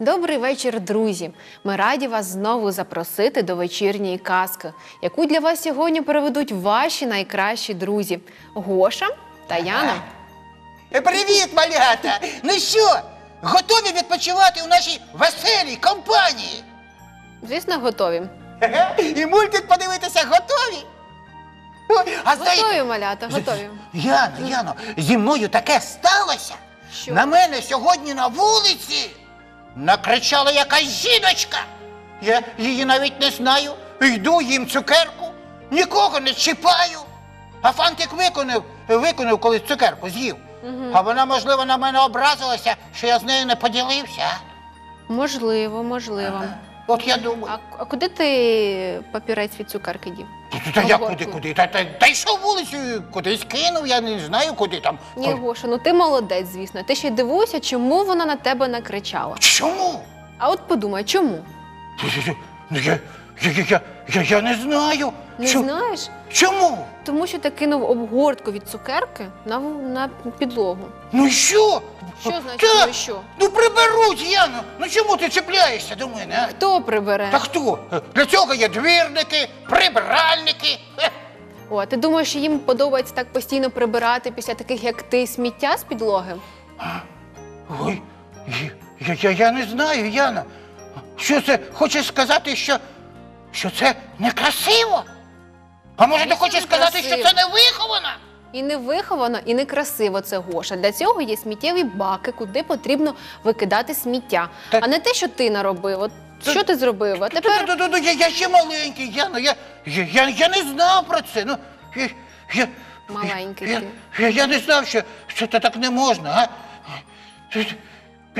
Добрий вечір, друзі! Ми раді вас знову запросити до вечірньої казки, яку для вас сьогодні проведуть ваші найкращі друзі Гоша та Яна. Е, Привіт, малята! Ну що, готові відпочивати у нашій веселій компанії? Звісно, готові. Ге-ге. І мультик подивитися готові? Ой, А знаєте, Готові, малята, готові. Яно, Яно, зі мною таке сталося. Що? На мене сьогодні на вулиці накричала якась жіночка. Я її навіть не знаю. Йду їм цукерку, нікого не чіпаю. А фантик виконав, виконав колись цукерку, з'їв. А вона, можливо, на мене образилася, що я з нею не поділився. Можливо, можливо. От я думаю. А, а куди ти папірець від цукерки дів? Та, та я куди, куди? Та, та, та йшов вулицею, кудись кинув, я не знаю, куди там. Ні, Гоша, ну ти молодець, звісно. Ти ще й дивуйся, чому вона на тебе накричала. Чому? А от подумай, чому? Ну, я, я, я, я, я, я не знаю. Не Чо- знаєш? Чому? Тому що ти кинув обгортку від цукерки на, на підлогу. Ну що? Що значить, Та, ну що? Ну приберуть, Яно. Ну чому ти чіпляєшся до мене, а? Хто прибере? Та хто? Для цього є двірники, прибиральники. О, а ти думаєш, що їм подобається так постійно прибирати після таких, як ти, сміття з підлоги? Ой, я, я, я, я не знаю, Яна. Що це? Хочеш сказати, що, що це некрасиво? А може ти хочеш сказати, що це не виховано? І не виховано, і не красиво це Гоша. Для цього є сміттєві баки, куди потрібно викидати сміття, Та- а не те, що ти наробив. От що ти зробив? А тепер Ту-ту-ту-ту, Я, я ще маленький, Яно, я, я, я, я не знав про це. Ну, я, я, Маленький я, ти. я, я не знав, що, що це так не можна, а?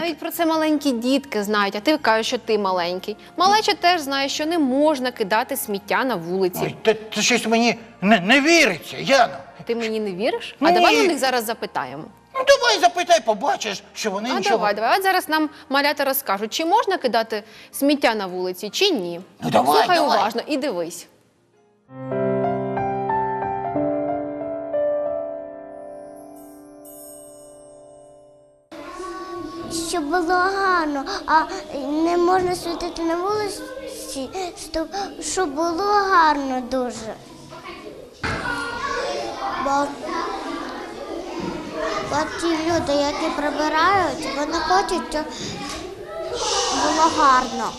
Навіть про це маленькі дітки знають, а ти кажеш, що ти маленький. Малеча теж знає, що не можна кидати сміття на вулиці. Ой, та, це щось мені не, не віриться, Яно. Ти мені не віриш? Ні. А давай у них зараз запитаємо. Ну давай запитай, побачиш, що вони А нічого. давай, давай. От зараз нам малята розкажуть, чи можна кидати сміття на вулиці, чи ні. Ну, давай, Слухай давай. уважно і дивись. Щоб було гарно, а не можна світити на вулиці, щоб, було гарно дуже. Бо, бо ті люди, які прибирають, вони хочуть, щоб було гарно.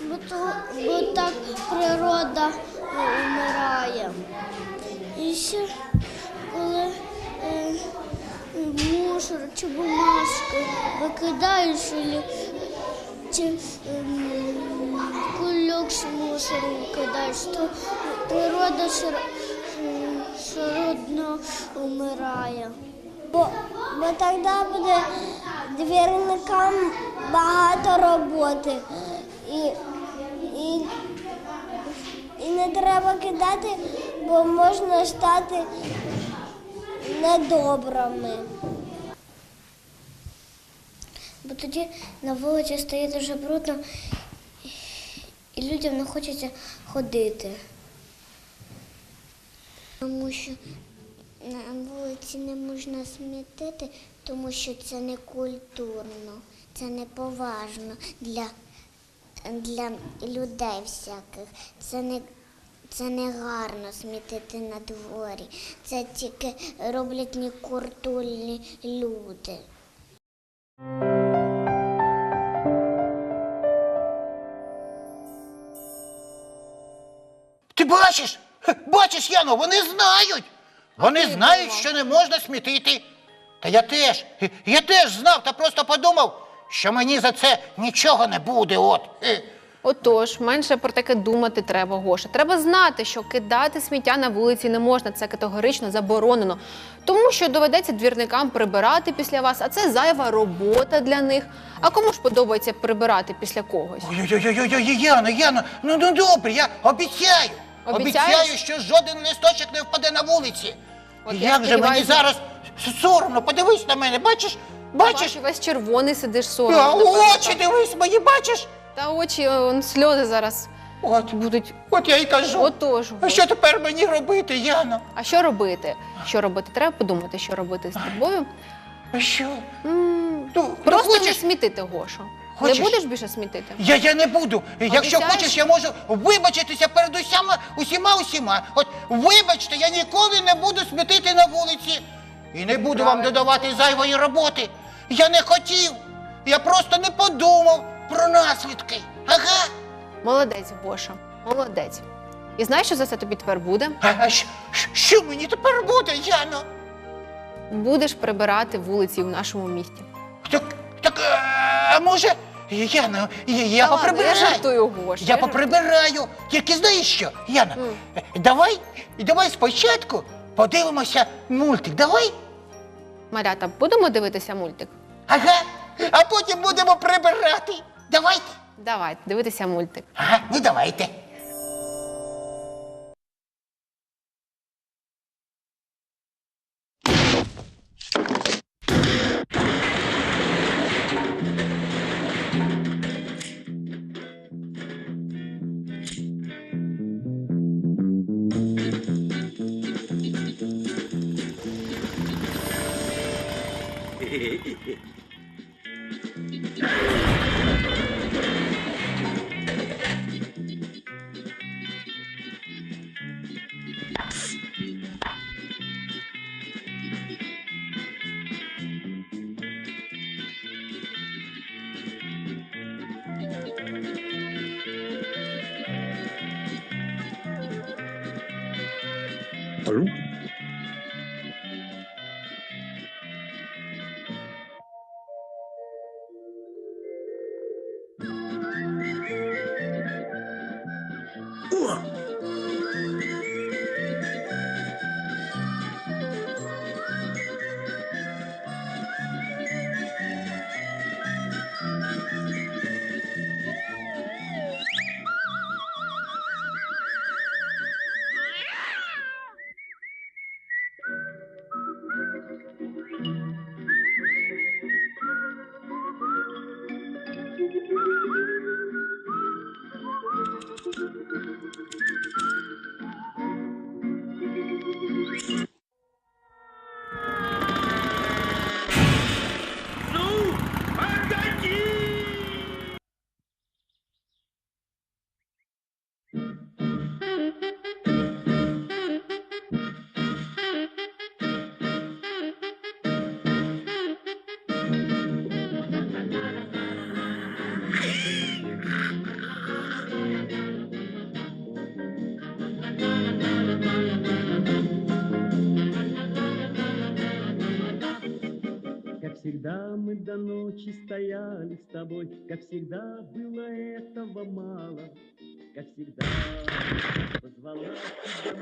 Бо, то, бо так природа вмирає. І ще коли е, мусор чи бумажки викидаєш чи ем, кульок з мусором викидаєш, то природа все одно вмирає. Бо, бо тоді буде двірникам багато роботи. І, і і не треба кидати, бо можна стати недобрими. Бо тоді на вулиці стає дуже брудно, і людям не хочеться ходити. Тому що на вулиці не можна смітити, тому що це не культурно, це не поважно для для людей всяких. Це не, це не гарно смітити на дворі. Це тільки роблять некультурні люди. Бачиш? Хе, Бачиш, Яно, вони знають. Вони ти знають, думав? що не можна смітити. Та я теж, е, я теж знав, та просто подумав, що мені за це нічого не буде. От. Е. Отож, менше про таке думати треба, Гоша. Треба знати, що кидати сміття на вулиці не можна, це категорично заборонено. Тому що доведеться двірникам прибирати після вас, а це зайва робота для них. А кому ж подобається прибирати після когось? Ой-ой-ой, Яно, Яно, ну, ну добре, я обіцяю. Обіцяєш? Обіцяю, що жоден листочок не впаде на вулиці. От я Як же мені сподіваюся- зараз соромно, подивись на мене, бачиш? Бачиш? Бачу, весь червоний сидиш А, соромно. напевно. очі дивись мої, бачиш? Та очі, он, сльози зараз От, будуть. от я й кажу. Отож. А що тепер мені робити, Яно? А що робити? Що робити? Треба подумати, що робити з тобою. А що? М, ну, Просто не хочеш, смітити, Гошо. Хочеш? Не будеш більше смітити? Я, я не буду. Якщо Обіцяєш? хочеш, я можу вибачитися перед усіма, усіма, усіма. От вибачте, я ніколи не буду смітити на вулиці. І не буду вам Правильно. додавати зайвої роботи. Я не хотів. Я просто не подумав про наслідки. Ага. Молодець, Гоша, молодець. І знаєш, що за це тобі тепер буде? А, а що, що мені тепер буде, Яно? Будеш прибирати вулиці в нашому місті. Так, так е, а може, Яно, я, я Та ладно, я поприбираю. жартую, Гоша. Я поприбираю. Тільки знаєш що, Яна, е, давай, давай спочатку подивимося мультик. Давай. Марята, будемо дивитися мультик? Ага. А потім будемо прибирати. Давайте. Давайте, дивитися мультик. Ага, ну давайте. Hallo? Всегда мы до ночи стояли с тобой, Как всегда было этого мало, Как всегда позвала тебя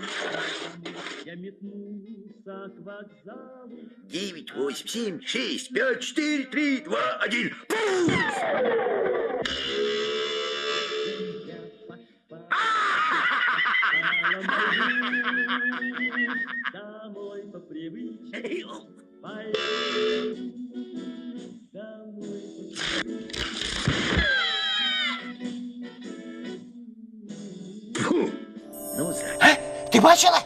Я метнулся к вокзалу. Девять, восемь, семь, шесть, пять, четыре, три, два, один. Пусть! Домой по привычке Ти бачила?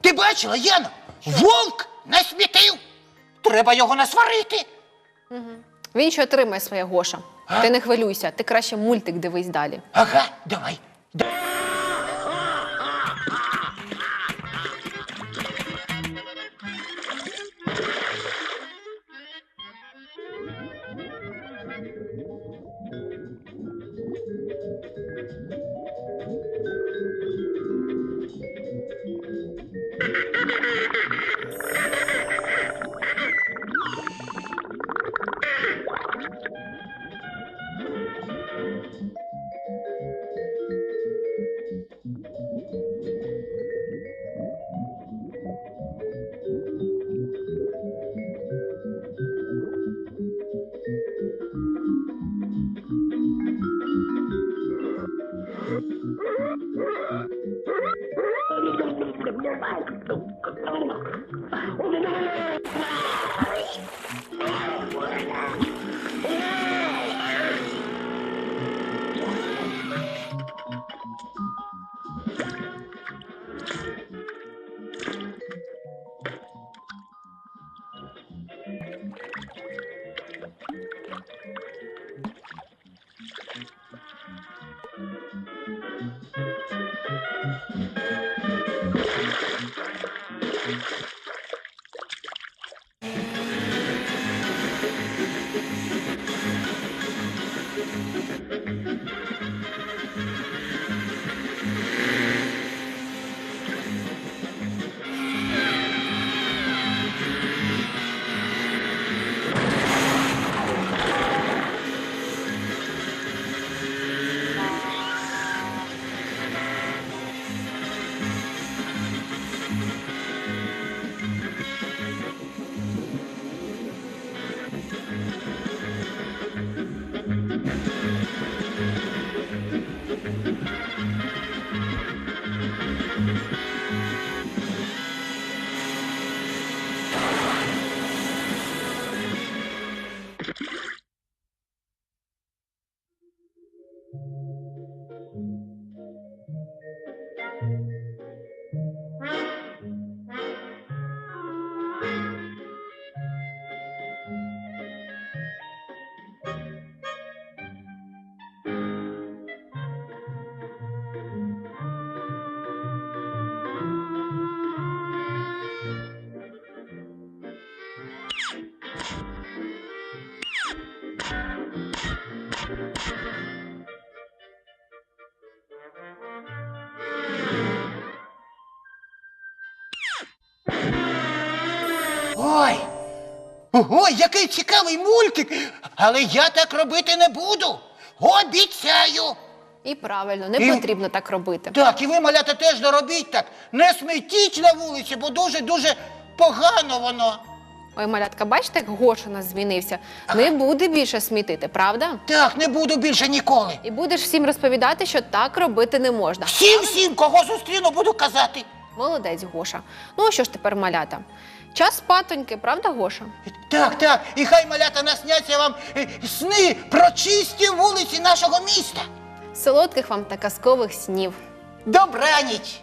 Ти бачила, Яно? Вовк насмітив. Треба його насварити. Він ще отримає своє Гоша. Ти не хвилюйся, ти краще мультик дивись далі. Ага, давай. Ой! Ой, який цікавий мультик! Але я так робити не буду. Обіцяю. І правильно, не І- потрібно так робити. Так, і ви, малята, теж не робіть так. Не смітіть на вулиці, бо дуже-дуже погано воно. Ой, малятка, бачите, як Гоша у нас змінився. Не буде більше смітити, правда? Так, не буду більше ніколи. І будеш всім розповідати, що так робити не можна. Всім, всім, кого зустріну, буду казати. Молодець, Гоша. Ну а що ж тепер малята? Час патоньки, правда, Гоша? Так, так, і хай малята насняться вам е, сни про чисті вулиці нашого міста. Солодких вам та казкових снів. Добраніч!